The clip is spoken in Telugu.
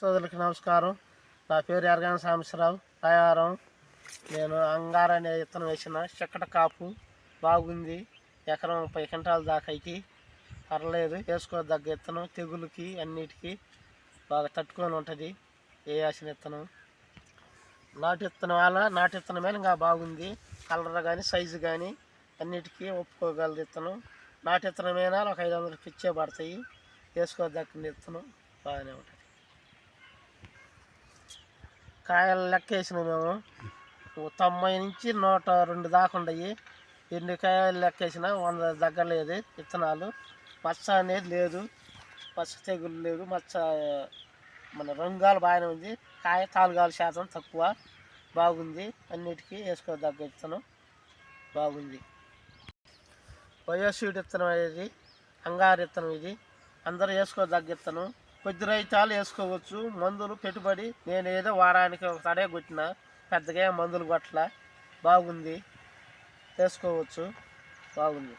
సోదరులకి నమస్కారం. నా పేరు ఎరగాన సాంబశివరావు. తయారం నేను అంగార అనే విత్తనం వేసిన చిక్కట కాపు. బాగుంది. ఎకరం ముప్పై క్వింటాల దాకాకి పర్లేదు వేసుకోదగ్గ విత్తనం తెగులుకి అన్నిటికీ బాగా తట్టుకొని ఉంటుంది. వేయాల్సిన విత్తనం? నాటు విత్తనం వల్ల నాటు విత్తనం మీద ఇంకా బాగుంది. కలర్ కానీ సైజు కానీ అన్నిటికీ ఒప్పుకోగలదు విత్తనం. నాటు విత్తనం ఒక ఐదు వందలు పిచ్చే పడతాయి. వేసుకోదగ్గ విత్తనం బాగానే ఉంటుంది. కాయలు లెక్క వేసినాం మేము తొంభై నుంచి నూట రెండు దాకా ఉండయి. ఎన్ని కాయలు లెక్క వేసినా వంద దగ్గర లేదు విత్తనాలు మచ్చ అనేది లేదు. మచ్చ తెగులు లేదు. మచ్చ మన రంగాలు బాగానే ఉంది. కాయ తాలుగాలు శాతం తక్కువ. బాగుంది. అన్నిటికీ వేసుకోదగ్గ విత్తనం బాగుంది. బయోసీడ్ విత్తనం అనేది అంగారు విత్తనం ఇది. అందరూ వేసుకోదగ్గ విత్తనం కొద్ది రైతాలు వేసుకోవచ్చు. మందులు పెట్టుబడి నేను ఏదో వారానికి ఒకసారే కొట్టిన పెద్దగా మందులు కొట్టల. బాగుంది. వేసుకోవచ్చు. బాగుంది.